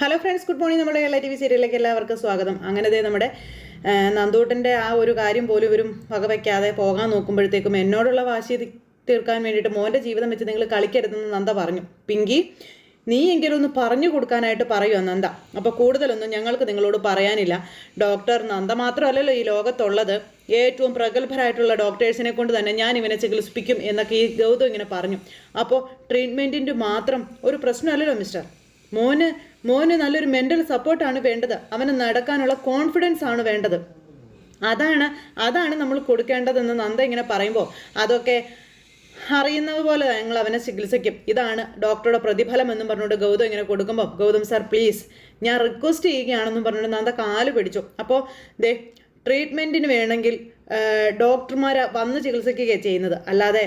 Hello friends good morning നമ്മുടെ എല്ലാ T V സീരിയലിലേക്ക് എല്ലാവർക്കും സ്വാഗതം. അങ്ങനെ ദേ നമ്മുടെ നന്ദൂട്ടന്റെ ആ ഒരു കാര്യം പോലും ഇവരും വകവയ്ക്കാതെ പോകാൻ നോക്കുമ്പോഴത്തേക്കും എന്നോടുള്ള വാശി തീർക്കാൻ വേണ്ടിയിട്ട് മോന്റെ ജീവിതം വെച്ച് നിങ്ങൾ കളിക്കരുതെന്ന് നന്ദ പറഞ്ഞു. പിങ്കി നീ എങ്കിലും ഒന്ന് പറഞ്ഞു കൊടുക്കാനായിട്ട് പറയുമോ നന്ദ. അപ്പോൾ കൂടുതലൊന്നും ഞങ്ങൾക്ക് നിങ്ങളോട് പറയാനില്ല. ഡോക്ടർ നന്ദ മാത്രമല്ലല്ലോ ഈ ലോകത്തുള്ളത്. ഏറ്റവും പ്രഗത്ഭരായിട്ടുള്ള ഡോക്ടേഴ്സിനെ കൊണ്ട് തന്നെ ഞാൻ ഇവനെ ചികിത്സിപ്പിക്കും എന്നൊക്കെ ഈ ഗൗതം ഇങ്ങനെ പറഞ്ഞു. അപ്പോൾ ട്രീറ്റ്മെന്റിന്റെ മാത്രം ഒരു പ്രശ്നമല്ലല്ലോ മിസ്റ്റർ മോന് മോന് നല്ലൊരു മെന്റൽ സപ്പോർട്ടാണ് വേണ്ടത്. അവന് നടക്കാനുള്ള കോൺഫിഡൻസ് ആണ് വേണ്ടത്. അതാണ് അതാണ് നമ്മൾ കൊടുക്കേണ്ടതെന്ന് നന്ദ ഇങ്ങനെ പറയുമ്പോൾ അതൊക്കെ അറിയുന്നത് പോലെ ഞങ്ങൾ അവനെ ചികിത്സിക്കും. ഇതാണ് ഡോക്ടറുടെ പ്രതിഫലം എന്നും പറഞ്ഞുകൊണ്ട് ഗൗതം ഇങ്ങനെ കൊടുക്കുമ്പോൾ ഗൗതം സാർ പ്ലീസ് ഞാൻ റിക്വസ്റ്റ് ചെയ്യുകയാണെന്നും പറഞ്ഞുകൊണ്ട് നന്ദ കാൽ പിടിച്ചു. അപ്പോൾ ദേ ട്രീറ്റ്മെന്റിന് വേണമെങ്കിൽ ഡോക്ടർമാർ വന്ന് ചികിത്സിക്കുകയാണ് ചെയ്യുന്നത്. അല്ലാതെ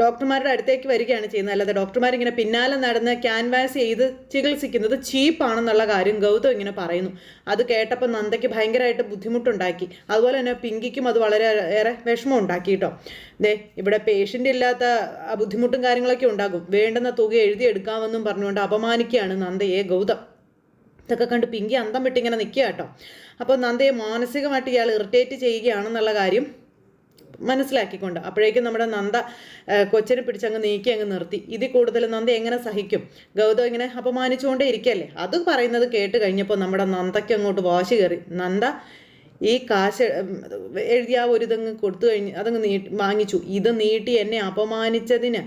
ഡോക്ടർമാരുടെ അടുത്തേക്ക് വരികയാണ് ചെയ്യുന്നത്. അല്ലാതെ ഡോക്ടർമാർ ഇങ്ങനെ പിന്നാലെ നടന്ന് ക്യാൻവാസ് ചെയ്ത് ചികിത്സിക്കുന്നത് ചീപ്പാണെന്നുള്ള കാര്യം ഗൗതം ഇങ്ങനെ പറയുന്നു. അത് കേട്ടപ്പോൾ നന്ദയ്ക്ക് ഭയങ്കരമായിട്ട് ബുദ്ധിമുട്ടുണ്ടാക്കി. അതുപോലെ തന്നെ പിങ്കിക്കും അത് വളരെ ഏറെ വിഷമം ഉണ്ടാക്കി കേട്ടോ. ദേ ഇവിടെ പേഷ്യന്റ് ഇല്ലാത്ത ബുദ്ധിമുട്ടും കാര്യങ്ങളൊക്കെ ഉണ്ടാകും. വേണ്ടുന്ന തുക എഴുതിയെടുക്കാമെന്നും പറഞ്ഞുകൊണ്ട് അപമാനിക്കുകയാണ് നന്ദയെ ഗൗതം. ഇതൊക്കെ കണ്ട് പിങ്കി അന്തം വിട്ടിങ്ങനെ നിൽക്കുക കേട്ടോ. അപ്പോൾ നന്ദയെ മാനസികമായിട്ട് ഇയാൾ ഇറിറ്റേറ്റ് ചെയ്യുകയാണെന്നുള്ള കാര്യം മനസ്സിലാക്കിക്കൊണ്ട് അപ്പോഴേക്കും നമ്മുടെ നന്ദ കൊച്ചിനെ പിടിച്ചങ്ങ് നീക്കി അങ്ങ് നിർത്തി. ഇതിൽ കൂടുതൽ നന്ദ എങ്ങനെ സഹിക്കും? ഗൗതം ഇങ്ങനെ അപമാനിച്ചുകൊണ്ടേ ഇരിക്കല്ലേ അത് പറയുന്നത് കേട്ട് കഴിഞ്ഞപ്പോൾ നമ്മുടെ നന്ദയ്ക്ക് അങ്ങോട്ട് വാശി കയറി. നന്ദ ഈ കാശ് എഴുതിയ ഒരു ഇതങ്ങ് കൊടുത്തു കഴിഞ്ഞ് അതങ്ങ് നീട്ടി വാങ്ങിച്ചു. ഇത് നീട്ടി എന്നെ അപമാനിച്ചതിന്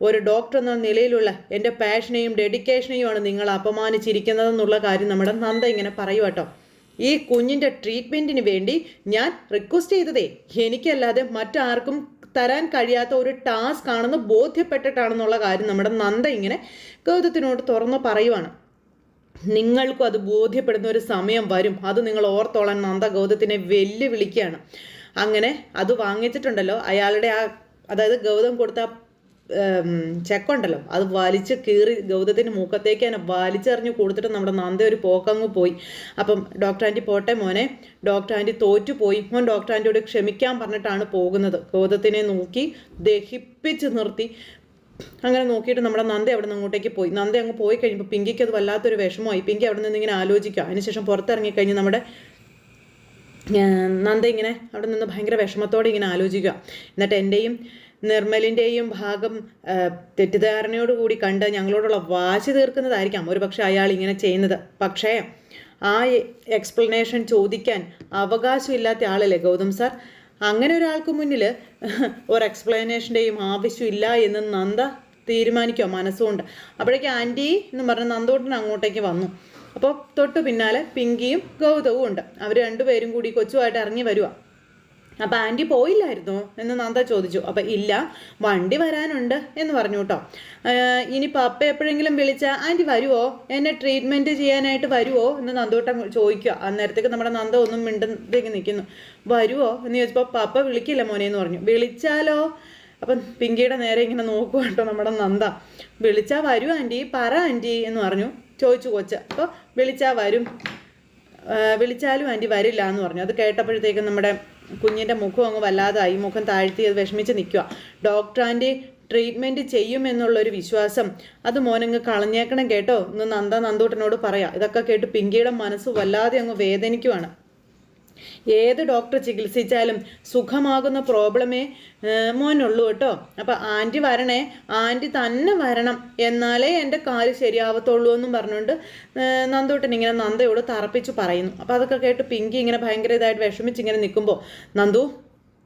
ഒരു ഡോക്ടർ എന്ന നിലയിലുള്ള എന്റെ പാഷനെയും ഡെഡിക്കേഷനെയുമാണ് നിങ്ങൾ അപമാനിച്ചിരിക്കുന്നതെന്നുള്ള കാര്യം നമ്മുടെ നന്ദ ഇങ്ങനെ പറയുക കേട്ടോ ഈ കുഞ്ഞിന്റെ ട്രീറ്റ്മെന്റിന് വേണ്ടി ഞാൻ റിക്വസ്റ്റ് ചെയ്തതേ. എനിക്കല്ലാതെ മറ്റാർക്കും തരാൻ കഴിയാത്ത ഒരു ടാസ്ക് ആണെന്ന് ബോധ്യപ്പെട്ടിട്ടാണെന്നുള്ള കാര്യം നമ്മുടെ നന്ദ ഇങ്ങനെ ഗൗതത്തിനോട് തുറന്ന് പറയുവാണ്. നിങ്ങൾക്കും അത് ബോധ്യപ്പെടുന്ന ഒരു സമയം വരും. അത് നിങ്ങൾ ഓർത്തോളാൻ നന്ദ ഗൗതത്തിനെ വെല്ലുവിളിക്കുകയാണ്. അങ്ങനെ അത് വാങ്ങിച്ചിട്ടുണ്ടല്ലോ. അയാളുടെ ആ അതായത് ഗൗതം കൊടുത്ത ചെക്കുണ്ടല്ലോ. അത് വലിച്ച് കീറി ഗൗതത്തിന്റെ മൂക്കത്തേക്ക് തന്നെ വലിച്ചെറിഞ്ഞ് കൊടുത്തിട്ട് നമ്മുടെ നന്ദ ഒരു പോക്കങ്ങ് പോയി. അപ്പം ഡോക്ടർ ആന്റി പോട്ടെ മോനെ. ഡോക്ടർ ആന്റി തോറ്റു പോയി. മോൻ ഡോക്ടർ ആന്റിയോട് ക്ഷമിക്കാൻ പറഞ്ഞിട്ടാണ് പോകുന്നത്. ഗൗതത്തിനെ നോക്കി ദഹിപ്പിച്ച് നിർത്തി. അങ്ങനെ നോക്കിയിട്ട് നമ്മുടെ നന്ദ അവിടെ നിന്ന് അങ്ങോട്ടേക്ക് പോയി. നന്ദ അങ്ങ് പോയി കഴിഞ്ഞപ്പോൾ പിങ്കിക്ക് അത് വല്ലാത്തൊരു വിഷമമായി. പിങ്കി അവിടെ നിന്ന് ഇങ്ങനെ ആലോചിക്കുക. അതിനുശേഷം പുറത്തിറങ്ങി കഴിഞ്ഞ് നമ്മുടെ നന്ദ ഇങ്ങനെ അവിടെ നിന്ന് ഭയങ്കര വിഷമത്തോടെ ഇങ്ങനെ ആലോചിക്കുക. എന്നിട്ട് എന്റെയും നിർമ്മലിന്റെയും ഭാഗം തെറ്റിദ്ധാരണയോട് തെറ്റിദ്ധാരണയോടുകൂടി കണ്ട് ഞങ്ങളോടുള്ള വാശി തീർക്കുന്നതായിരിക്കാം. ഒരു പക്ഷേ അയാൾ ഇങ്ങനെ ചെയ്യുന്നത്. പക്ഷേ ആ എക്സ്പ്ലനേഷൻ ചോദിക്കാൻ അവകാശമില്ലാത്ത ആളല്ലേ ഗൗതം സാർ? അങ്ങനെ ഒരാൾക്ക് മുന്നിൽ ഒരു എക്സ്പ്ലനേഷന്റെയും ആവശ്യമില്ല എന്ന് നന്ദ തീരുമാനിക്കുക മനസ്സുകൊണ്ട്. അപ്പോഴേക്കും ആന്റി എന്ന് പറഞ്ഞ നന്ദോട്ടൻ അങ്ങോട്ടേക്ക് വന്നു. അപ്പോൾ തൊട്ട് പിന്നാലെ പിങ്കിയും ഗൗതവും ഉണ്ട്. അവർ രണ്ടുപേരും കൂടി കൊച്ചുമായിട്ട് ഇറങ്ങി വരുക അപ്പം ആന്റി പോയില്ലായിരുന്നോ? എന്ന് നന്ദ ചോദിച്ചു. അപ്പം ഇല്ല വണ്ടി വരാനുണ്ട് എന്ന് പറഞ്ഞു കേട്ടോ. ഇനി പപ്പ എപ്പോഴെങ്കിലും വിളിച്ചാൽ ആന്റി വരുമോ എന്നെ ട്രീറ്റ്മെന്റ് ചെയ്യാനായിട്ട് വരുമോ എന്ന് നന്ദോട്ടം ചോദിക്കുക. അന്നേരത്തേക്ക് നമ്മുടെ നന്ദ ഒന്നും മിണ്ടത്തേക്ക് നിൽക്കുന്നു. വരുമോ എന്ന് ചോദിച്ചപ്പോൾ പപ്പ വിളിക്കില്ല മോനെ എന്ന് പറഞ്ഞു. വിളിച്ചാലോ? അപ്പം പിങ്കിയുടെ നേരെ ഇങ്ങനെ നോക്കുക കേട്ടോ നമ്മുടെ നന്ദ. വിളിച്ചാൽ വരൂ ആന്റി പറ ആന്റി എന്ന് പറഞ്ഞു. ചോദിച്ചു കൊച്ച. അപ്പോൾ വിളിച്ചാൽ വരും. വിളിച്ചാലും ആന്റി വരില്ല എന്ന് പറഞ്ഞു. അത് കേട്ടപ്പോഴത്തേക്കും നമ്മുടെ കുഞ്ഞിന്റെ മുഖം അങ്ങ് വല്ലാതായി. മുഖം താഴ്ത്തി അത് വിഷമിച്ച് നിൽക്കുക. ഡോക്ടർ ആന്റി ട്രീറ്റ്മെന്റ് ചെയ്യുമെന്നുള്ളൊരു വിശ്വാസം. അത് മോനങ്ങ് കളഞ്ഞേക്കണം കേട്ടോ. എന്ന് നന്ദ നന്ദൂട്ടനോട് പറയാം. ഇതൊക്കെ കേട്ട് പിങ്കിയുടെ മനസ്സ് വല്ലാതെ അങ്ങ് വേദനിക്കുവാണ്. ഏത് ഡോക്ടർ ചികിത്സിച്ചാലും സുഖമാകുന്ന പ്രോബ്ലമേ മോനുള്ളൂ കേട്ടോ. അപ്പം ആന്റി വരണേ ആന്റി തന്നെ വരണം എന്നാലേ എന്റെ കാൽ ശരിയാവത്തുള്ളൂ എന്നും പറഞ്ഞുകൊണ്ട് നന്ദൂട്ടൻ ഇങ്ങനെ നന്ദയോട് തറപ്പിച്ച് പറയുന്നു. അപ്പോൾ അതൊക്കെ കേട്ട് പിങ്കി ഇങ്ങനെ ഭയങ്കര ഇതായിട്ട് വിഷമിച്ച് ഇങ്ങനെ നിൽക്കുമ്പോൾ നന്ദു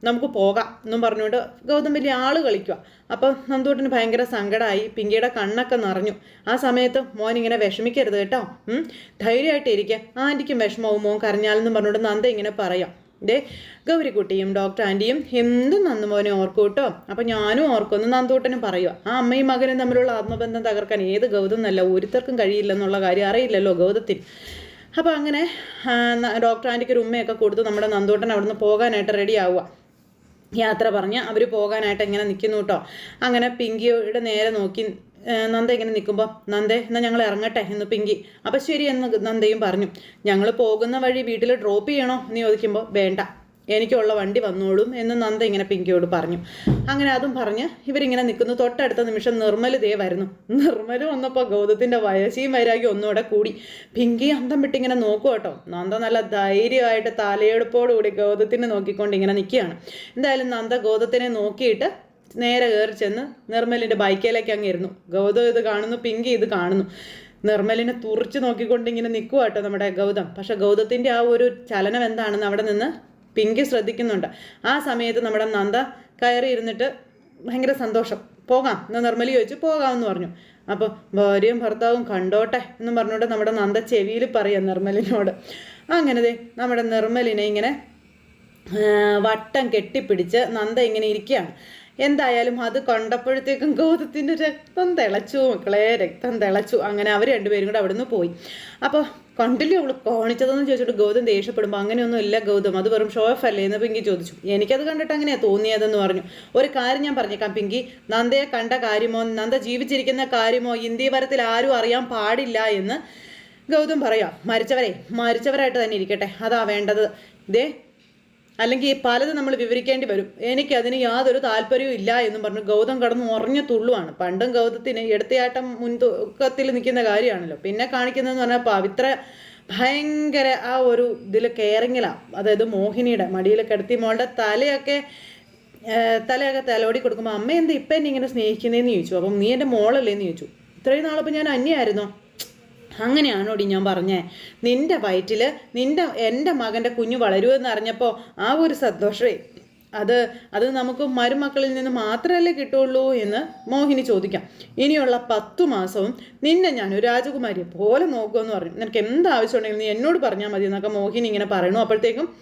നമുക്ക് പോകാം എന്നും പറഞ്ഞുകൊണ്ട് ഗൗതം വലിയ ആൾ കളിക്കുക അപ്പോൾ നന്ദൂട്ടിന് ഭയങ്കര സങ്കടമായി പിങ്കിയുടെ കണ്ണൊക്കെ നിറഞ്ഞു. ആ സമയത്ത് മോൻ ഇങ്ങനെ വിഷമിക്കരുത് കേട്ടോ. ധൈര്യമായിട്ട് ഇരിക്കുക ആന്റിക്കും വിഷമവും മോൻ കരഞ്ഞാലെന്നും പറഞ്ഞുകൊണ്ട് നന്ദ ഇങ്ങനെ പറയാം. ദേ ഗൗരിക്കുട്ടിയും ഡോക്ടർ ആന്റിയും എന്തും നന്ദമോനെ മോനെ ഓർക്കും കേട്ടോ. അപ്പം ഞാനും ഓർക്കുമെന്ന് നന്ദൂട്ടനും പറയുക ആ അമ്മയും മകനും തമ്മിലുള്ള ആത്മബന്ധം തകർക്കാൻ ഏത് ഗൗതം എന്നല്ല ഒരുത്തർക്കും കഴിയില്ലെന്നുള്ള കാര്യം അറിയില്ലല്ലോ ഗൗതത്തിന്. അപ്പോൾ അങ്ങനെ ഡോക്ടർ ആന്റിക്ക് ഒരു ഉമ്മയൊക്കെ കൊടുത്ത് നമ്മുടെ നന്ദൂട്ടൻ അവിടുന്ന് പോകാനായിട്ട് റെഡി ആവുക യാത്ര പറഞ്ഞ് അവർ പോകാനായിട്ട് ഇങ്ങനെ നിൽക്കുന്നു കേട്ടോ അങ്ങനെ പിങ്കിയുടെ നേരെ നോക്കി നന്ദ ഇങ്ങനെ നിൽക്കുമ്പോൾ നന്ദേ എന്നാൽ ഞങ്ങൾ ഇറങ്ങട്ടെ? എന്ന് പിങ്കി അപ്പം ശരി എന്ന് നന്ദയും പറഞ്ഞു. ഞങ്ങൾ പോകുന്ന വഴി വീട്ടിൽ ഡ്രോപ്പ് ചെയ്യണോ? എന്ന് ചോദിക്കുമ്പോൾ വേണ്ട. എനിക്കുള്ള വണ്ടി വന്നോളും എന്ന് നന്ദ ഇങ്ങനെ പിങ്കിയോട് പറഞ്ഞു. അങ്ങനെ അതും പറഞ്ഞ് ഇവരിങ്ങനെ നിൽക്കുന്നു. തൊട്ടടുത്ത നിമിഷം നിർമ്മൽ ദേ വരുന്നു. നിർമ്മൽ വന്നപ്പോൾ ഗൗതത്തിന്റെ വയസ്സിയും വൈരാഗ്യം ഒന്നുകൂടെ കൂടി. പിങ്കി അന്തം വിട്ടിങ്ങനെ നോക്കും കേട്ടോ. നന്ദ നല്ല ധൈര്യമായിട്ട് തലയെടുപ്പോടുകൂടി ഗൗതത്തിനെ നോക്കിക്കൊണ്ട് ഇങ്ങനെ നിൽക്കുകയാണ്. എന്തായാലും നന്ദ ഗൗതത്തിനെ നോക്കിയിട്ട് നേരെ കയറി ചെന്ന് നിർമ്മലിന്റെ ബൈക്കിലേക്ക് അങ്ങ് ഇരുന്നു. ഗൗതം ഇത് കാണുന്നു പിങ്കി ഇത് കാണുന്നു. നിർമ്മലിനെ തുറച്ച് നോക്കിക്കൊണ്ട് ഇങ്ങനെ നിൽക്കുക കേട്ടോ നമ്മുടെ ഗൗതം. പക്ഷെ ഗൗതത്തിന്റെ ആ ഒരു ചലനം എന്താണെന്ന് അവിടെ നിന്ന് പിങ്കി ശ്രദ്ധിക്കുന്നുണ്ട്. ആ സമയത്ത് നമ്മുടെ നന്ദ കയറി ഇരുന്നിട്ട് ഭയങ്കര സന്തോഷം. പോകാം. എന്ന് നിർമ്മലി ചോദിച്ചു. പോകാമെന്ന് പറഞ്ഞു. അപ്പോൾ ഭാര്യയും ഭർത്താവും കണ്ടോട്ടെ എന്ന് പറഞ്ഞുകൊണ്ട് നമ്മുടെ നന്ദ ചെവിയിൽ പറയാം നിർമ്മലിനോട്. അങ്ങനെ നമ്മുടെ നിർമ്മലിനെ ഇങ്ങനെ വട്ടം കെട്ടിപ്പിടിച്ച് നന്ദ ഇങ്ങനെ ഇരിക്കുകയാണ്. എന്തായാലും അത് കണ്ടപ്പോഴത്തേക്കും ഗോതത്തിന്റെ രക്തം തിളച്ചു. മക്കളെ രക്തം തിളച്ചു. അങ്ങനെ അവർ രണ്ടുപേരും കൂടെ അവിടുന്ന് പോയി. അപ്പോൾ കണ്ടില്ലേ അവൾ കാണിച്ചതെന്ന് ചോദിച്ചിട്ട് ഗൗതം ദേഷ്യപ്പെടുമ്പോൾ അങ്ങനെയൊന്നും ഇല്ല ഗൗതം അത് വെറും ഷോ ഓഫ് അല്ലേ എന്ന് പിങ്കി ചോദിച്ചു. എനിക്കത് കണ്ടിട്ട് അങ്ങനെയാണ് തോന്നിയതെന്ന് പറഞ്ഞു. ഒരു കാര്യം ഞാൻ പറഞ്ഞേക്കാം പിങ്കി നന്ദയെ കണ്ട കാര്യമോ നന്ദ ജീവിച്ചിരിക്കുന്ന കാര്യമോ ഇന്ത്യ പരത്തിൽ ആരും അറിയാൻ പാടില്ല എന്ന് ഗൗതം പറയാം. മരിച്ചവരെ മരിച്ചവരായിട്ട് തന്നെ ഇരിക്കട്ടെ അതാ വേണ്ടത്. ഇതേ അല്ലെങ്കിൽ പലതും നമ്മൾ വിവരിക്കേണ്ടി വരും. എനിക്കതിന് യാതൊരു താല്പര്യവും ഇല്ല എന്നും പറഞ്ഞു ഗൗതം കടന്ന് ഉറഞ്ഞ തുള്ളുവാണ്. പണ്ടും ഗൗതത്തിന് എടുത്തയാട്ടം മുൻതൂക്കത്തിൽ നിൽക്കുന്ന കാര്യമാണല്ലോ. പിന്നെ കാണിക്കുന്നതെന്ന് പറഞ്ഞാൽ പവിത്ര ഭയങ്കര ആ ഒരു ഇതിൽ കെയറിങ്ങിലാണ് അതായത് മോഹിനിയുടെ മടിയിൽ കിടത്തി മോളുടെ തലയൊക്കെ തലയൊക്കെ തലോടി കൊടുക്കുമ്പോൾ അമ്മ എന്താ ഇപ്പം എന്നെ ഇങ്ങനെ സ്നേഹിക്കുന്നതെന്ന് ചോദിച്ചു. അപ്പം നീ എന്റെ മോളല്ലേ? എന്ന് ചോദിച്ചു. ഇത്രയും നാളപ്പോൾ ഞാൻ അന്യായിരുന്നോ? അങ്ങനെയാണോടി ഞാൻ പറഞ്ഞേ. നിന്റെ വയറ്റിൽ നിന്റെ എന്റെ മകന്റെ കുഞ്ഞു വളരുമെന്ന് അറിഞ്ഞപ്പോൾ ആ ഒരു സന്തോഷമേ അത് അത് നമുക്ക് മരുമക്കളിൽ നിന്ന് മാത്രമല്ലേ കിട്ടുള്ളൂ എന്ന് മോഹിനി ചോദിക്കാം. ഇനിയുള്ള പത്തു മാസവും നിന്നെ ഞാൻ ഒരു രാജകുമാരിയെ പോലെ നോക്കുമെന്ന് പറഞ്ഞു. നിനക്ക് എന്ത് ആവശ്യമുണ്ടെങ്കിലും നീ എന്നോട് പറഞ്ഞാൽ മതി എന്നൊക്കെ മോഹിനി ഇങ്ങനെ പറയണു. അപ്പോഴത്തേക്കും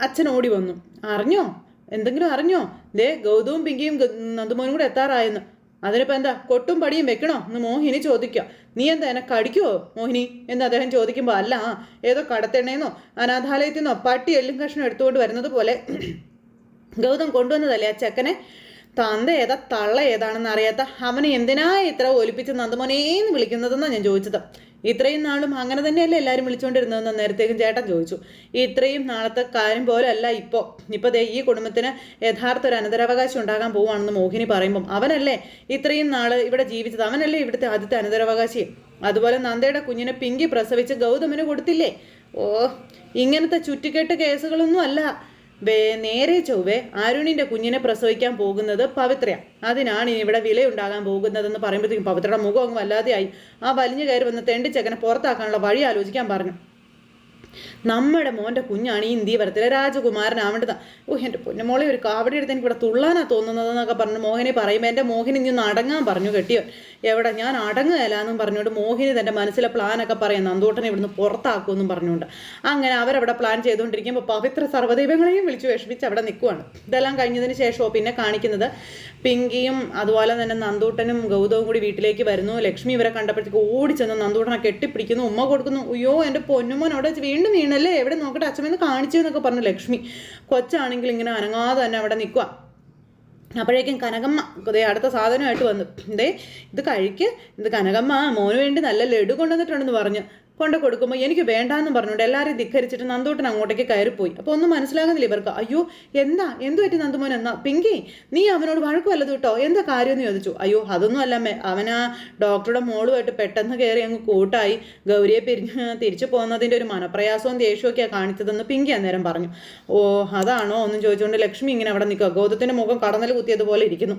അച്ഛൻ ഓടി വന്നു. അറിഞ്ഞോ? എന്തെങ്കിലും അറിഞ്ഞോ? ദേ ഗൗതവും പിങ്കിയും നന്ദുമോനും കൂടെ എത്താറായെന്ന്. അതിനിപ്പോൾ എന്താ? കൊട്ടും പടിയും വെക്കണോ? എന്ന് മോഹിനി ചോദിക്കുക നീ എന്താ എന്നെ കടിക്കുമോ മോഹിനി? എന്ന് അദ്ദേഹം ചോദിക്കുമ്പോൾ അല്ല ഏതോ കടത്തെണ്ണയെന്നോ അനാഥാലയത്തിൽ നിന്നോ പട്ടി എല്ലും കഷ്ണം എടുത്തുകൊണ്ട് വരുന്നത് പോലെ ഗൗതം കൊണ്ടുവന്നതല്ലേ ആ ചെക്കനെ? തന്ത ഏതാ തള്ള ഏതാണെന്ന് അറിയാത്ത അവനെ എന്തിനാ ഇത്ര ഒലിപ്പിച്ച് നന്ദമോനേന്ന് വിളിക്കുന്നതെന്നാണ് ഞാൻ ചോദിച്ചത്. ഇത്രയും നാളും അങ്ങനെ തന്നെയല്ലേ എല്ലാവരും വിളിച്ചുകൊണ്ടിരുന്നതെന്ന് നേരത്തേക്കും ചേട്ടൻ ചോദിച്ചു. ഇത്രയും നാളത്തെ കാര്യം പോലെയല്ല ഇപ്പോൾ ഇപ്പോൾ ദേ ഈ കുടുംബത്തിന് യഥാർത്ഥ ഒരു അനന്തരാവകാശം ഉണ്ടാകാൻ പോവുകയാണെന്ന് മോഹിനി പറയുമ്പം അവനല്ലേ ഇത്രയും നാൾ ഇവിടെ ജീവിച്ചത്? അവനല്ലേ ഇവിടുത്തെ ആദ്യത്തെ അനന്തരാവകാശി? അതുപോലെ നന്ദയുടെ കുഞ്ഞിനെ പിങ്കി പ്രസവിച്ച് ഗൗതമിന് കൊടുത്തില്ലേ? ഓ ഇങ്ങനത്തെ ചുറ്റിക്കെട്ട് കേസുകളൊന്നും അല്ല. നേരെ ചൊവ്വെ അരുണിന്റെ കുഞ്ഞിനെ പ്രസവിക്കാൻ പോകുന്നത് പവിത്രയാണ് അതിനാണ് ഇനി ഇവിടെ വിലയുണ്ടാകാൻ പോകുന്നതെന്ന് പറയുമ്പോഴത്തേക്കും പവിത്രയുടെ മുഖം അങ്ങ് വല്ലാതെയായി. ആ വലിഞ്ഞു കയറി വന്ന് തെണ്ടിച്ചക്കനെ പുറത്താക്കാനുള്ള വഴി ആലോചിക്കാൻ പറഞ്ഞു. നമ്മുടെ മോന്റെ കുഞ്ഞാണ് ഈ ഇന്ത്യ വരത്തിലെ രാജകുമാരനാവേണ്ടത് ഓ എന്റെ പൊന്നുമോളെ ഒരു കാവടി എടുത്ത് എനിക്ക് ഇവിടെ തുള്ളാനാ തോന്നുന്നതെന്നൊക്കെ പറഞ്ഞു മോഹനെ പറയുമ്പോൾ എന്റെ മോഹിനി നീ ഒന്ന് അടങ്ങാൻ പറഞ്ഞു കെട്ടിയോ എവിടെ ഞാൻ അടങ്ങുകയില്ല എന്നും പറഞ്ഞുകൊണ്ട് മോഹിനി തന്റെ മനസ്സിലെ പ്ലാനൊക്കെ പറയും നന്ദൂട്ടനെ ഇവിടുന്ന് പുറത്താക്കുമെന്നും പറഞ്ഞുകൊണ്ട്. അങ്ങനെ അവരവിടെ പ്ലാൻ ചെയ്തുകൊണ്ടിരിക്കുമ്പോൾ പവിത്ര സർവദൈവങ്ങളെയും വിളിച്ചു വിഷമിച്ച് അവിടെ നിൽക്കുവാണ്. ഇതെല്ലാം കഴിഞ്ഞതിന് ശേഷമോ പിന്നെ കാണിക്കുന്നത് പിങ്കിയും അതുപോലെ തന്നെ നന്ദൂട്ടനും ഗൗതവും കൂടി വീട്ടിലേക്ക് വരുന്നു. ലക്ഷ്മി ഇവരെ കണ്ടപ്പോഴത്തേക്ക് ഓടിച്ചെന്ന്. നന്ദൂട്ടനെ കെട്ടിപ്പിടിക്കുന്നു. ഉമ്മ കൊടുക്കുന്നു. അയ്യോ എന്റെ പൊന്നുമോൻ അവിടെ വീണ്ടും വീണല്ലേ? എവിടെ നോക്കട്ടെ? അച്ഛമെന്ന് കാണിച്ചു എന്നൊക്കെ പറഞ്ഞു ലക്ഷ്മി. കൊച്ചാണെങ്കിൽ ഇങ്ങനെ അനങ്ങാതെ തന്നെ അവിടെ നിൽക്കുക അപ്പോഴേക്കും കനകമ്മ ദേ അടുത്ത സാധനമായിട്ട് വന്നു. ദേ ഇത് കഴിക്ക്. ഇത് കനകമ്മ മോന് വേണ്ടി നല്ല ലഡു കൊണ്ടുവന്നിട്ടുണ്ടെന്ന് പറഞ്ഞു. കൊണ്ട് കൊടുക്കുമ്പോൾ എനിക്ക് വേണ്ടാന്ന് പറഞ്ഞുകൊണ്ട് എല്ലാവരെയും ധിക്കരിച്ചിട്ട് നന്ദോട്ടൻ അങ്ങോട്ടേക്ക് കയറിപ്പോയി. അപ്പോൾ ഒന്നും മനസ്സിലാകുന്നില്ല ഇവർക്ക്. അയ്യോ എന്താ? എന്തു പറ്റി നന്ദുമോൻ? എന്നാ പിങ്കി നീ അവനോട് വഴക്ക് വല്ലതും കേട്ടോ എന്താ കാര്യമെന്ന് ചോദിച്ചു. അയ്യോ അതൊന്നും അല്ലമ്മേ അവൻ ആ ഡോക്ടറുടെ മോളുമായിട്ട് പെട്ടെന്ന് കയറി അങ്ങ് കൂട്ടായി. ഗൗരിയെ പിരിഞ്ഞ് തിരിച്ചു പോകുന്നതിന്റെ ഒരു മനപ്രയാസവും ദേഷ്യവും ഒക്കെയാണ് കാണിച്ചതെന്ന് പിങ്കി അന്നേരം പറഞ്ഞു. ഓ അതാണോ? ഒന്നും ചോദിച്ചുകൊണ്ട് ലക്ഷ്മി ഇങ്ങനെ അവിടെ നിൽക്കുക. ഗൗതത്തിന്റെ മുഖം കടന്നൽ കുത്തിയതുപോലെ ഇരിക്കുന്നു.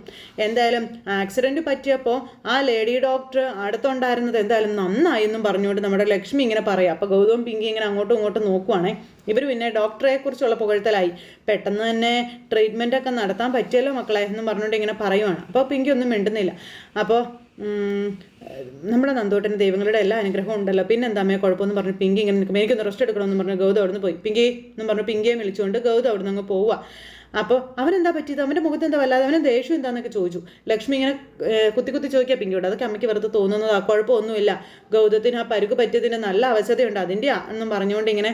എന്തായാലും ആക്സിഡന്റ് പറ്റിയപ്പോൾ ആ ലേഡി ഡോക്ടർ അടുത്തുണ്ടായിരുന്നത് എന്തായാലും നന്നായി എന്നും പറഞ്ഞുകൊണ്ട് നമ്മുടെ ലക്ഷ്മി ഇങ്ങനെ പറയാം. അപ്പോൾ ഗൗതവും പിങ്കി ഇങ്ങനെ അങ്ങോട്ടും ഇങ്ങോട്ടും നോക്കുവാണേ. ഇവർ പിന്നെ ഡോക്ടറെ കുറിച്ചുള്ള പുകഴ്ത്തലായി. പെട്ടെന്ന് തന്നെ ട്രീറ്റ്മെന്റ് ഒക്കെ നടത്താൻ പറ്റിയല്ലോ മക്കളെ എന്ന് പറഞ്ഞുകൊണ്ട് ഇങ്ങനെ പറയുവാണ്. അപ്പോൾ പിങ്കി ഒന്നും മിണ്ടുന്നില്ല. അപ്പോൾ നമ്മുടെ നന്തോട്ടന് ദൈവങ്ങളുടെ എല്ലാ അനുഗ്രഹവും ഉണ്ടല്ലോ. പിന്നെ എന്താ അമ്മയെ കുഴപ്പമെന്ന് പറഞ്ഞു പിങ്കി ഇങ്ങനെ എനിക്ക് എനിക്കൊന്ന് റെസ്റ്റ് എടുക്കണമെന്ന് പറഞ്ഞു ഗൗതം അവിടുന്ന് പോയി. പിങ്കി എന്ന് പറഞ്ഞു പിങ്കിയെ വിളിച്ചുകൊണ്ട് ഗൗതം അവിടുന്ന് അങ്ങ് പോവുക അപ്പോൾ അവനെന്താ പറ്റിയത്? അവന്റെ മുഖത്ത് എന്താ വല്ലാതെ? അവൻ ദേഷ്യം എന്താണെന്നൊക്കെ ചോദിച്ചു. ലക്ഷ്മി ഇങ്ങനെ കുത്തി കുത്തി ചോദിക്കുക പിങ്കിയോട് അതൊക്കെ അമ്മയ്ക്ക് വെറുതെ തോന്നുന്നതാ. കുഴപ്പമൊന്നുമില്ല. ഗൗതത്തിന് ആ പരുക്ക് പറ്റിയതിന് നല്ല അവശതയുണ്ട്. അതിന്റെ എന്നും പറഞ്ഞുകൊണ്ട് ഇങ്ങനെ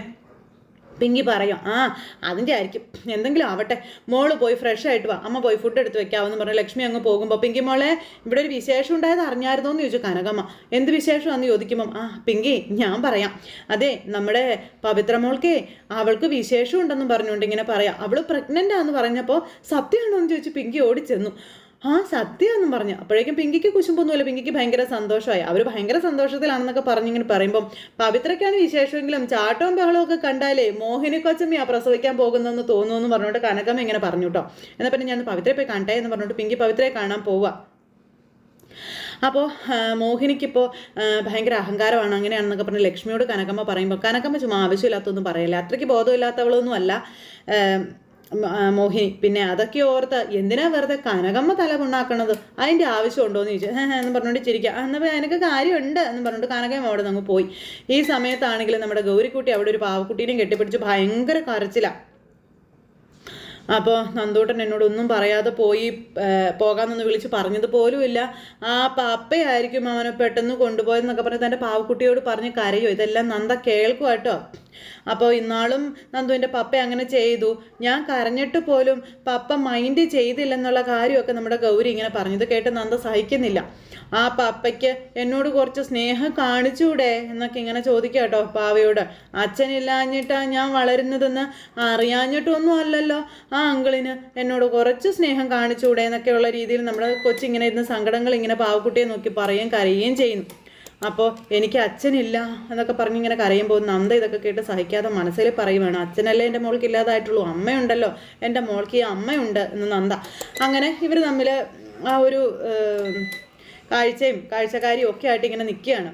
പിങ്കി പറയും ആ അതിന്റെ ആയിരിക്കും. എന്തെങ്കിലും ആവട്ടെ. മോൾ പോയി ഫ്രഷ് ആയിട്ട് വാ. അമ്മ പോയി ഫുഡ് എടുത്ത് വെക്കാമെന്ന് പറഞ്ഞ് ലക്ഷ്മി അങ്ങ് പോകുമ്പോൾ പിങ്കി മോളെ ഇവിടെ ഒരു വിശേഷം ഉണ്ടായത് അറിഞ്ഞായിരുന്നോ എന്ന് ചോദിച്ചു കനകമ്മ. എന്ത് വിശേഷം എന്ന് ചോദിക്കുമ്പം ആ പിങ്കി ഞാൻ പറയാം. അതെ നമ്മുടെ പവിത്ര മോൾക്കേ അവൾക്ക് വിശേഷം ഉണ്ടെന്നും പറഞ്ഞുകൊണ്ട് ഇങ്ങനെ പറയാം. അവൾ പ്രഗ്നന്റ് ആണെന്ന് പറഞ്ഞപ്പോൾ സത്യമാണോ എന്ന് ചോദിച്ചു പിങ്കി ഓടിച്ചെന്നു ആ സത്യമെന്നും പറഞ്ഞു. അപ്പോഴേക്കും പിങ്കിക്ക് കുശുമ്പൊന്നുമില്ല. പിങ്കിക്ക് ഭയങ്കര സന്തോഷമായി. അവർ ഭയങ്കര സന്തോഷത്തിലാണെന്നൊക്കെ പറഞ്ഞിങ്ങനെ പറയുമ്പം പവിത്രയ്ക്കാണ് വിശേഷമെങ്കിലും ചാട്ടവും ബഹളവും ഒക്കെ കണ്ടാലേ മോഹിനി കൊച്ചമ്മയാ പ്രസവിക്കാൻ പോകുന്നതെന്ന് തോന്നുന്നു എന്ന് പറഞ്ഞുകൊണ്ട് കനകമ്മ ഇങ്ങനെ പറഞ്ഞു കേട്ടോ എന്നാൽ പിന്നെ ഞാൻ പവിത്രയെ പോയി കണ്ടേ എന്ന് പറഞ്ഞിട്ട് പിങ്കി പവിത്രയെ കാണാൻ പോവുക. അപ്പോൾ മോഹിനിക്കിപ്പോൾ ഭയങ്കര അഹങ്കാരമാണ്. അങ്ങനെയാണെന്നൊക്കെ പറഞ്ഞ് ലക്ഷ്മിയോട് കനകമ്മ പറയുമ്പോൾ കനകമ്മ ചുമ്മാ ആവശ്യമില്ലാത്തൊന്നും പറയില്ല. അത്രയ്ക്ക് ബോധമില്ലാത്തവളൊന്നും അല്ല. മോഹിനി പിന്നെ അതൊക്കെ ഓർത്ത് എന്തിനാ വെറുതെ കനകമ്മ തല പുണ്ണാക്കണത്? അതിന്റെ ആവശ്യമുണ്ടോ എന്ന് ചോദിച്ചു എന്ന് പറഞ്ഞുകൊണ്ട് ചിരിക്കുക എന്നാൽ എനിക്ക് കാര്യമുണ്ട് എന്ന് പറഞ്ഞുകൊണ്ട് കനകമ്മ അവിടെ നിന്ന് പോയി. ഈ സമയത്താണെങ്കിലും നമ്മുടെ ഗൗരിക്കുട്ടി അവിടെ ഒരു പാവക്കുട്ടീനെയും കെട്ടിപ്പിടിച്ച് ഭയങ്കര കരച്ചിലാണ് അപ്പോൾ നന്ദൂട്ടൻ എന്നോട് ഒന്നും പറയാതെ പോയി പോകാമെന്നൊന്ന് വിളിച്ച് പറഞ്ഞത് പോലുമില്ല ആ പപ്പയായിരിക്കും അവനെ പെട്ടെന്ന് കൊണ്ടുപോയെന്നൊക്കെ പറഞ്ഞ് തന്റെ പാവക്കുട്ടിയോട് പറഞ്ഞ് കരയോ? ഇതെല്ലാം നന്ദ കേൾക്കും കേട്ടോ. അപ്പോൾ ഇന്നാളും നന്ദുവിന്റെ പപ്പ അങ്ങനെ ചെയ്തു. ഞാൻ കരഞ്ഞിട്ട് പോലും പപ്പ മൈൻഡ് ചെയ്തില്ലെന്നുള്ള കാര്യമൊക്കെ നമ്മുടെ ഗൗരി ഇങ്ങനെ പറഞ്ഞത് കേട്ട് നന്ദ സഹിക്കുന്നില്ല. ആ പപ്പയ്ക്ക് എന്നോട് കുറച്ച് സ്നേഹം കാണിച്ചൂടെ എന്നൊക്കെ ഇങ്ങനെ ചോദിക്കുക കേട്ടോ പാവയോട്. അച്ഛനില്ലാഞ്ഞിട്ടാ ഞാൻ വളരുന്നതെന്ന് അറിയാഞ്ഞിട്ടൊന്നും അല്ലല്ലോ. ആ അങ്കിളിന് എന്നോട് കുറച്ച് സ്നേഹം കാണിച്ചൂടെ എന്നൊക്കെയുള്ള രീതിയിൽ നമ്മുടെ കൊച്ചിങ്ങനെ ഇരുന്ന് സങ്കടങ്ങൾ ഇങ്ങനെ പാവക്കുട്ടിയെ നോക്കി പറയുകയും കരയുകയും ചെയ്യുന്നു. അപ്പോൾ എനിക്ക് അച്ഛനില്ല എന്നൊക്കെ പറഞ്ഞ് ഇങ്ങനെ കരയുമ്പോൾ നന്ദ ഇതൊക്കെ കേട്ട് സഹിക്കാതെ മനസ്സിൽ പറയുവാണ് അച്ഛനല്ലേ എന്റെ മോൾക്ക് ഇല്ലാതായിട്ടുള്ളൂ അമ്മയുണ്ടല്ലോ എന്റെ മോൾക്ക് ഈ അമ്മയുണ്ട് എന്ന് നന്ദ അങ്ങനെ ഇവർ തമ്മിൽ ആ ഒരു കാഴ്ചയും കാഴ്ചക്കാരിയും ഒക്കെ ആയിട്ട് ഇങ്ങനെ നിൽക്കുകയാണ്.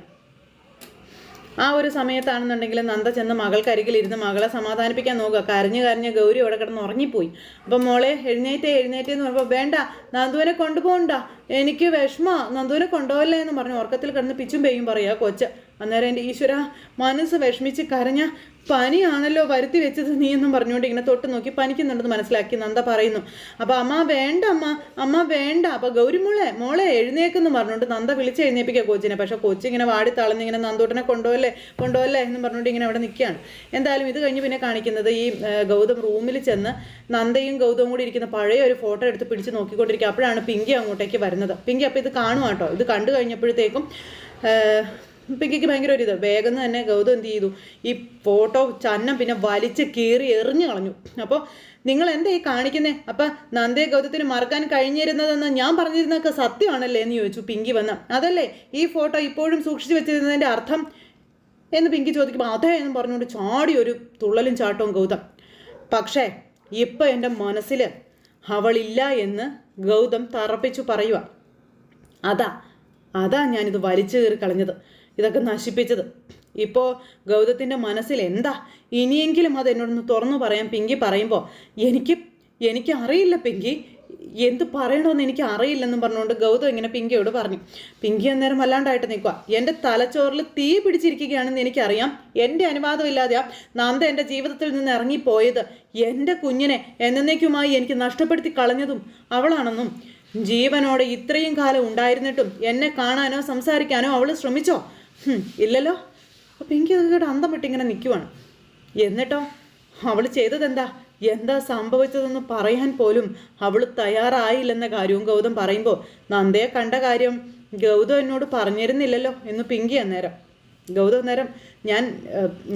ആ ഒരു സമയത്താണെന്നുണ്ടെങ്കിൽ നന്ദ ചെന്ന് മകൾക്കരികിൽ ഇരുന്ന് മകളെ സമാധാനിപ്പിക്കാൻ നോക്കുക. കരഞ്ഞ് കരഞ്ഞ് ഗൗരി അവിടെ കിടന്ന് ഉറങ്ങിപ്പോയി. അപ്പം മോളെ എഴുന്നേറ്റേ എഴുന്നേറ്റേ എന്ന് പറയുമ്പോൾ വേണ്ട നന്ദുവിനെ കൊണ്ടുപോകണ്ട. എനിക്ക് വിഷമ. നന്ദുവിനെ കൊണ്ടുപോകല്ലേ എന്ന് പറഞ്ഞു. ഉറക്കത്തിൽ കിടന്ന് പിച്ചും പെയ്യും പറയുക കൊച്ച്. അന്നേരം എന്റെ ഈശ്വര മനസ്സ് വിഷമിച്ച് കരഞ്ഞ പനിയാണല്ലോ വരുത്തി വെച്ചത് നീ എന്നും പറഞ്ഞുകൊണ്ട് ഇങ്ങനെ തൊട്ട് നോക്കി പനിക്കുന്നുണ്ടെന്ന് മനസ്സിലാക്കി നന്ദ പറയുന്നു. അപ്പോൾ അമ്മ വേണ്ട അമ്മ അമ്മ വേണ്ട. അപ്പോൾ ഗൗരിമോളെ മോളെ എഴുന്നേക്കെന്ന് പറഞ്ഞുകൊണ്ട് നന്ദ വിളിച്ച് എഴുന്നേപ്പിക്കുക കൊച്ചിനെ. പക്ഷേ കൊച്ചി ഇങ്ങനെ വാടി തളഞ്ഞ് ഇങ്ങനെ നന്ദോട്ടനെ കൊണ്ടുപോകല്ലേ കൊണ്ടുപോകല്ലേ എന്നും പറഞ്ഞുകൊണ്ട് ഇങ്ങനെ അവിടെ നിൽക്കുകയാണ്. എന്തായാലും ഇത് കഴിഞ്ഞ് പിന്നെ കാണിക്കുന്നത് ഈ ഗൗതം റൂമിൽ ചെന്ന് നന്ദയും ഗൗതവും കൂടി ഇരിക്കുന്ന പഴയ ഒരു ഫോട്ടോ എടുത്ത് പിടിച്ച് നോക്കിക്കൊണ്ടിരിക്കുക. അപ്പോഴാണ് പിങ്കി അങ്ങോട്ടേക്ക് വരുന്നത്. പിങ്കി അപ്പോൾ ഇത് കാണുവാട്ടോ. ഇത് കണ്ടു കഴിഞ്ഞപ്പോഴത്തേക്കും പിങ്കിക്ക് ഭയങ്കര ഒരു ഇത്. വേഗം തന്നെ ഗൗതം എന്ത് ചെയ്തു? ഈ ഫോട്ടോ ചന്നം പിന്നെ വലിച്ച് കീറി എറിഞ്ഞു കളഞ്ഞു. അപ്പോൾ നിങ്ങൾ എന്താ ഈ കാണിക്കുന്നേ? അപ്പം നന്ദേ ഗൗതത്തിന് മറക്കാൻ കഴിഞ്ഞിരുന്നതെന്ന് ഞാൻ പറഞ്ഞിരുന്നൊക്കെ സത്യമാണല്ലേ എന്ന് ചോദിച്ചു പിങ്കി വന്ന. അതല്ലേ? ഈ ഫോട്ടോ ഇപ്പോഴും സൂക്ഷിച്ചു വെച്ചിരുന്നതിന്റെ അർത്ഥം? എന്ന് പിങ്കി ചോദിക്കുമ്പോൾ അതേ എന്ന് പറഞ്ഞുകൊണ്ട് ചാടി ഒരു തുള്ളലും ചാട്ടവും ഗൗതം. പക്ഷേ ഇപ്പം എന്റെ മനസ്സിൽ അവളില്ല എന്ന് ഗൗതം തറപ്പിച്ചു പറയുക അതാ അതാ ഞാനിത് വലിച്ചു കയറി കളഞ്ഞത്. ഇതൊക്കെ നശിപ്പിച്ചത്. ഇപ്പോൾ ഗൗതത്തിന്റെ മനസ്സിൽ എന്താ? ഇനിയെങ്കിലും അത് എന്നോടൊന്ന് തുറന്നു പറയാൻ പിങ്കി പറയുമ്പോൾ എനിക്ക് എനിക്ക് അറിയില്ല പിങ്കി. എന്ത് പറയണമെന്ന് എനിക്ക് അറിയില്ലെന്നും പറഞ്ഞുകൊണ്ട് ഗൗതം ഇങ്ങനെ പിങ്കിയോട് പറഞ്ഞു. പിങ്കി അന്നേരം വല്ലാണ്ടായിട്ട് നിൽക്കുക എന്റെ തലച്ചോറിൽ തീ പിടിച്ചിരിക്കുകയാണെന്ന് എനിക്കറിയാം. എന്റെ അനുവാദമില്ലാതെയാ നന്ദ എന്റെ ജീവിതത്തിൽ നിന്ന് ഇറങ്ങിപ്പോയത്. എന്റെ കുഞ്ഞിനെ എന്നേക്കുമായി എനിക്ക് നഷ്ടപ്പെടുത്തി കളഞ്ഞതും അവളാണെന്നും ജീവനോടെ ഇത്രയും കാലം ഉണ്ടായിരുന്നിട്ടും എന്നെ കാണാനോ സംസാരിക്കാനോ അവൾ ശ്രമിച്ചോ? ഇല്ലല്ലോ. അപ്പം എനിക്ക് അതുകൂടെ അന്തം വിട്ടിങ്ങനെ നിൽക്കുവാണ് എന്നിട്ടോ? അവൾ ചെയ്തതെന്താ? എന്താ സംഭവിച്ചതെന്ന് പറയാൻ പോലും അവൾ തയ്യാറായില്ലെന്ന കാര്യവും ഗൗതം പറയുമ്പോൾ നന്ദയെ കണ്ട കാര്യം ഗൗതം എന്നോട് പറഞ്ഞിരുന്നില്ലല്ലോ എന്ന് പിങ്കി അന്നേരം. ഗൗതം അന്നേരം ഞാൻ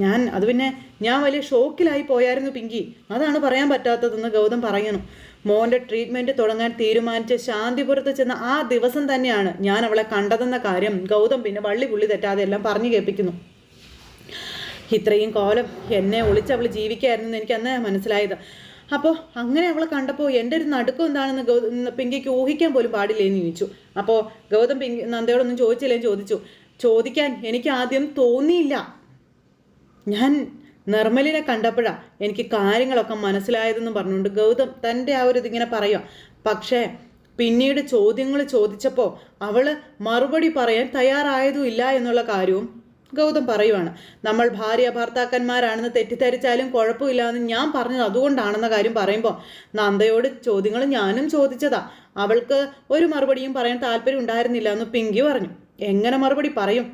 ഞാൻ അത് പിന്നെ ഞാൻ വലിയ ഷോക്കിലായി പോയായിരുന്നു പിങ്കി. അതാണ് പറയാൻ പറ്റാത്തതെന്ന് ഗൗതം പറയണം മോന്റെ ട്രീറ്റ്മെന്റ് തുടങ്ങാൻ തീരുമാനിച്ച് ശാന്തിപുരത്ത് ചെന്ന ആ ദിവസം തന്നെയാണ് ഞാൻ അവളെ കണ്ടതെന്ന കാര്യം ഗൗതം പിന്നെ വള്ളി പുള്ളി തെറ്റാതെ എല്ലാം പറഞ്ഞു കേൾപ്പിക്കുന്നു. ഇത്രയും കോലം എന്നെ ഒളിച്ച് അവൾ ജീവിക്കായിരുന്നു എനിക്ക് അന്ന് മനസ്സിലായത്. അപ്പോൾ അങ്ങനെ അവളെ കണ്ടപ്പോൾ എന്റെ ഒരു നടുക്കം എന്താണെന്ന് ഗൗ പിങ്കിക്ക് ഊഹിക്കാൻ പോലും പാടില്ലേന്ന് ചോദിച്ചു. അപ്പോൾ ഗൗതം പിങ്കി നന്ദയോടൊന്നും ചോദിച്ചില്ലേ ചോദിച്ചു. ചോദിക്കാൻ എനിക്ക് ആദ്യം തോന്നിയില്ല. ഞാൻ നിർമ്മലിനെ കണ്ടപ്പോഴാണ് എനിക്ക് കാര്യങ്ങളൊക്കെ മനസ്സിലായതെന്ന് പറഞ്ഞുകൊണ്ട് ഗൗതം തന്റെ ആ ഒരു ഇതിങ്ങനെ പറയാം പക്ഷേ പിന്നീട് ചോദ്യങ്ങൾ ചോദിച്ചപ്പോൾ അവൾ മറുപടി പറയാൻ തയ്യാറായതുമില്ല എന്നുള്ള കാര്യവും ഗൗതം പറയുവാണ്. നമ്മൾ ഭാര്യ ഭർത്താക്കന്മാരാണെന്ന് തെറ്റിദ്ധരിച്ചാലും കുഴപ്പമില്ല എന്ന് ഞാൻ പറഞ്ഞത് അതുകൊണ്ടാണെന്ന കാര്യം പറയുമ്പോൾ നന്ദയോട് ചോദ്യങ്ങൾ ഞാനും ചോദിച്ചതാ. അവൾക്ക് ഒരു മറുപടിയും പറയാൻ താല്പര്യം ഉണ്ടായിരുന്നില്ല എന്ന് പിങ്കി പറഞ്ഞു. എങ്ങനെ മറുപടി പറയും?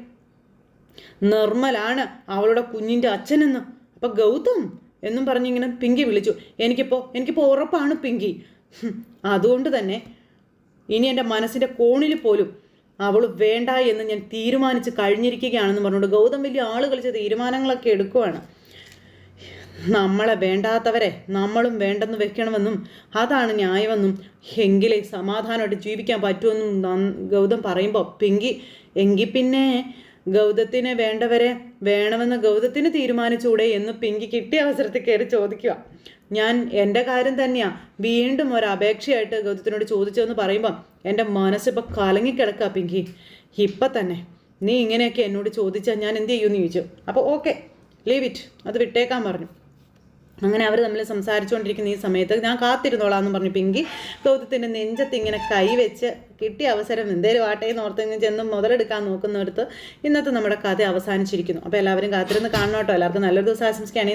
നിർമ്മലാണ് അവളുടെ കുഞ്ഞിന്റെ അച്ഛനെന്ന്. അപ്പൊ ഗൗതം എന്നും പറഞ്ഞിങ്ങനെ പിങ്കി വിളിച്ചു. എനിക്കിപ്പോൾ എനിക്കിപ്പോൾ ഉറപ്പാണ് പിങ്കി. അതുകൊണ്ട് തന്നെ ഇനി എന്റെ മനസ്സിന്റെ കോണിൽ പോലും അവൾ വേണ്ട എന്ന് ഞാൻ തീരുമാനിച്ച് കഴിഞ്ഞിരിക്കുകയാണെന്ന് പറഞ്ഞുകൊണ്ട് ഗൗതം വലിയ ആളുകൾ കളിച്ച തീരുമാനങ്ങളൊക്കെ എടുക്കുവാണ്. നമ്മളെ വേണ്ടാത്തവരെ നമ്മളും വേണ്ടെന്ന് വെക്കണമെന്നും അതാണ് ന്യായമെന്നും എങ്കിലേ സമാധാനമായിട്ട് ജീവിക്കാൻ പറ്റുമെന്നും ഗൗതം പറയുമ്പോൾ പിങ്കി എങ്കിൽ പിന്നെ ഗൗതത്തിനെ വേണ്ടവരെ വേണമെന്ന് ഗൗതത്തിന് തീരുമാനിച്ചൂടെ എന്ന് പിങ്കി കിട്ടിയ അവസരത്തിൽ കയറി ചോദിക്കുക. ഞാൻ എന്റെ കാര്യം തന്നെയാണ് വീണ്ടും ഒരു ഗൗതത്തിനോട് ചോദിച്ചതെന്ന് പറയുമ്പം എന്റെ മനസ്സിപ്പോൾ കലങ്ങിക്കിടക്കുക പിങ്കി. ഇപ്പം തന്നെ നീ ഇങ്ങനെയൊക്കെ എന്നോട് ചോദിച്ചാൽ ഞാൻ എന്ത് ചെയ്യുമെന്ന് ചോദിച്ചു. അപ്പോൾ ഓക്കെ ലീവ് ഇറ്റ് അത് വിട്ടേക്കാൻ പറഞ്ഞു. അങ്ങനെ അവർ തമ്മിൽ സംസാരിച്ചുകൊണ്ടിരിക്കുന്ന ഈ സമയത്ത് ഞാൻ കാത്തിരുന്നോളാം എന്ന് പറഞ്ഞു. പിങ്കി ഗൗതത്തിന്റെ നെഞ്ചത്ത് ഇങ്ങനെ കൈവച്ച് കിട്ടിയ അവസരം എന്തേലും ആട്ടെ എന്ന് ഓർത്ത് ഇങ്ങ് ചെന്ന് മുതലെടുക്കാൻ നോക്കുന്നിടത്ത് ഇന്നത്തെ നമ്മുടെ കഥ അവസാനിച്ചിരിക്കുന്നു. അപ്പോൾ എല്ലാവരും കാത്തിരുന്ന് കാണണം കേട്ടോ. എല്ലാവർക്കും നല്ലൊരു ദിവസം ആശംസിക്കുകയാണ്.